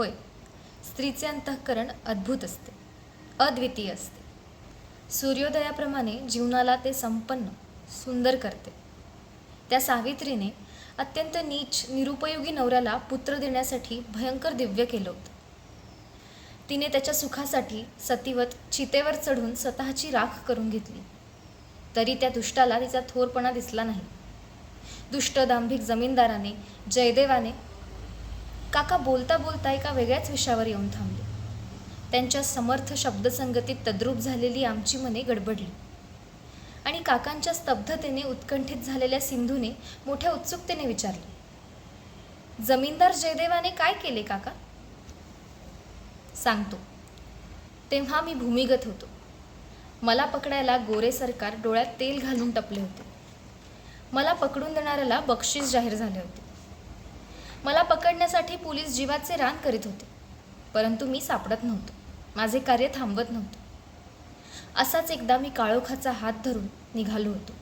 होय. स्त्रीचे अंतःकरण अद्भुत असते. अद्वितीय असते. सूर्योदयाप्रमाणे जीवनाला ते संपन्न सुंदर करते. त्या सावित्रीने अत्यंत नीच निरुपयोगी नवऱ्याला पुत्र देण्यासाठी भयंकर दिव्य केलं होतं. तिने त्याच्या सुखासाठी सतीवत चितेवर चढून स्वतःची राख करून घेतली. तरी त्या दुष्टाला तिचा थोरपणा दिसला नाही. दुष्ट दांभिक जमीनदाराने जयदेवाने काका बोलता बोलता एका वेगळ्याच विषयावर येऊन थांबले. त्यांच्या समर्थ शब्दसंगतीत तद्रूप झालेली आमची मने गडबडली. आणि काकांच्या स्तब्धतेने उत्कंठित झालेल्या सिंधूने मोठ्या उत्सुकतेने विचारले जमीनदार जयदेवाने काय केले काका? सांगतो. तेव्हा मी भूमिगत होतो. मला पकडायला गोरे सरकार डोळ्यात तेल घालून टपले होते. मला पकडून देणाऱ्याला बक्षीस जाहीर झाले होते. मला पकडण्यासाठी पोलीस जीवाचे रान करीत होते. परंतु मी सापडत नव्हतो. माझे कार्य थांबवत नव्हतं. असाच एकदा मी काळोखाचा हात धरून निघालो होतो.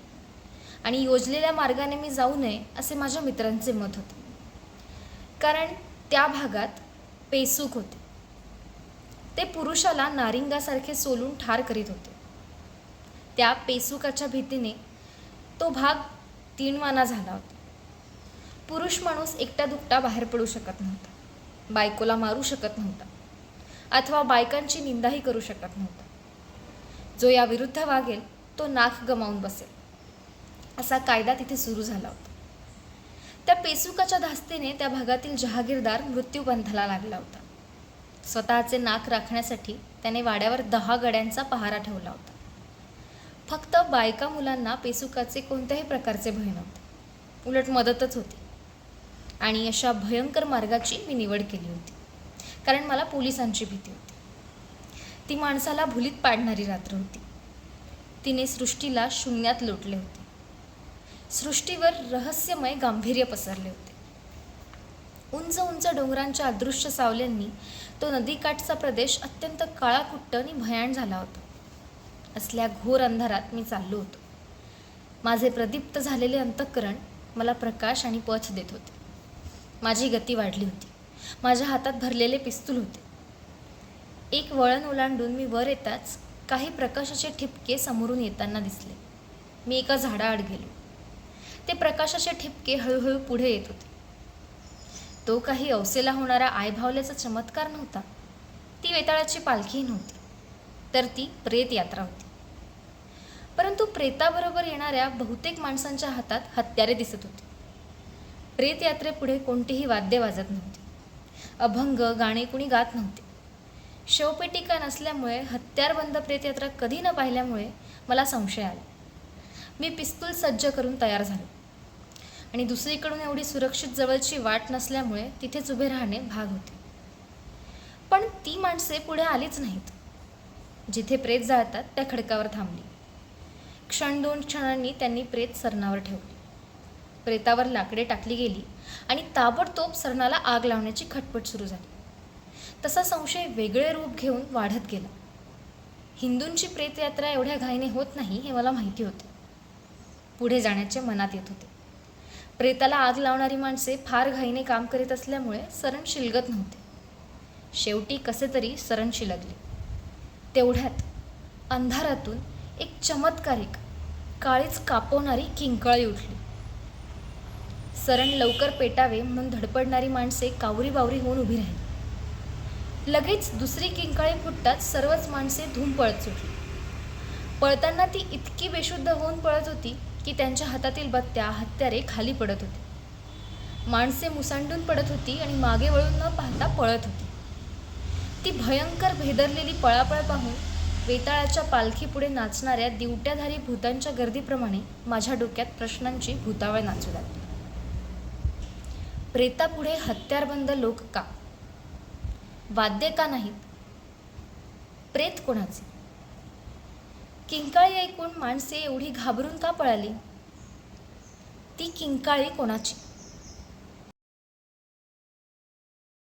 आणि योजलेल्या मार्गाने मी जाऊ नये असे माझ्या मित्रांचे मत होते. कारण त्या भागात पेसूक होते. ते पुरुषाला नारिंगासारखे सोलून ठार करीत होते. त्या पेसुकाच्या भीतीने तो भाग तीनवाना झाला होता. पुरुष माणूस एकटा दुकटा बाहेर पडू शकत नव्हता. बायकोला मारू शकत नव्हता. अथवा बायकांची निंदाही करू शकत नव्हता. जो या विरुद्ध वागेल तो नाक गमावून बसेल. असा कायदा तिथे सुरू झाला होता. त्या पेसुकाच्या धास्तीने त्या भागातील जहागीरदार मृत्यूपंथाला लागला होता. स्वतःचे नाक राखण्यासाठी त्याने वाड्यावर दहा गड्यांचा पहारा ठेवला होता. फक्त बायका मुलांना पेसुकाचे कोणत्याही प्रकारचे भय नव्हते. उलट मदतच होती. आणि अशा भयंकर मार्गाची मी निवड केली होती. कारण मला पोलिसांची भीती होती. ती माणसाला भुलीत पाडणारी रात्र होती. तिने सृष्टीला शून्यात लोटले होते. सृष्टीवर रहस्यमय गांभीर्य पसरले होते. उंच उंच डोंगरांच्या अदृश्य सावल्यांनी तो नदीकाठचा प्रदेश अत्यंत काळाकुट्ट आणि भयाण झाला होता. असल्या घोर अंधारात मी चाललो होतो. माझे प्रदीप्त झालेले अंतःकरण मला प्रकाश आणि पथ देत होते. माझी गती वाढली होती. माझ्या हातात भरलेले पिस्तूल होते. एक वळण ओलांडून मी वर येताच काही प्रकाशाचे ठिपके समोरून येताना दिसले. मी एका झाडाआड गेलो. ते प्रकाशाचे ठिपके हळूहळू पुढे येत होते. तो काही अवसेला होणारा आयभावल्याचा चमत्कार नव्हता. ती वेताळाची पालखी नव्हती. तर ती प्रेत यात्रा होती. परंतु प्रेताबरोबर येणाऱ्या बहुतेक माणसांच्या हातात हत्यारे दिसत होती. रेतयात्रेपुढे कोणतीही वाद्य वाजत नव्हती. अभंग गाणे कुणी गात नव्हते. शवपेटिका नसल्यामुळे हत्यारबंद प्रेतयात्रा कधी न पाहिल्यामुळे मला संशय आला. मी पिस्तूल सज्ज करून तयार झालो. आणि दुसरीकडून एवढी सुरक्षित जवळची वाट नसल्यामुळे तिथेच उभे राहणे भाग होते. पण ती माणसे पुढे आलीच नाहीत. जिथे प्रेत जाळतात त्या खडकावर थांबली. क्षण दोन क्षणांनी त्यांनी प्रेत सरणावर ठेवली. प्रेतावर लाकडे टाकली गेली आणि ताबडतोब सरणाला आग लावण्याची खटपट सुरू झाली. तसा संशय वेगळे रूप घेऊन वाढत गेला. हिंदूंची प्रेतयात्रा एवढ्या घाईने होत नाही हे मला माहिती होते. पुढे जाण्याचे मनात येत होते. प्रेताला आग लावणारी माणसे फार घाईने काम करीत असल्यामुळे सरण शिलगत नव्हते. शेवटी कसे तरी सरण शिलगले. तेवढ्यात अंधारातून एक चमत्कारिक काळीच कापवणारी किंकाळी उठली. सरण लवकर पेटावे म्हणून धडपडणारी माणसे कावरी बावरी होऊन उभी राहिली. लगेच दुसरी किंकाळी फुटताच सर्वच माणसे धूम पळत सुटली. पळताना ती इतकी बेशुद्ध होऊन पळत होती की त्यांच्या हातातील बत्त्या हत्यारे खाली पडत होती. माणसे मुसांडून पडत होती आणि मागे वळून न पाहता पळत होती. ती भयंकर भेदरलेली पळापळ पाहून वेताळाच्या पालखीपुढे नाचणाऱ्या दिवट्याधारी भूतांच्या गर्दीप्रमाणे माझ्या डोक्यात प्रश्नांची भूतावळ नाचू लागली. प्रेतापुढे हत्यारबंद लोक का? वाद्य का नाहीत? प्रेत कोणाचे? किंकाळी ऐकून माणसे एवढी घाबरून का पळाली? ती किंकाळी कोणाची?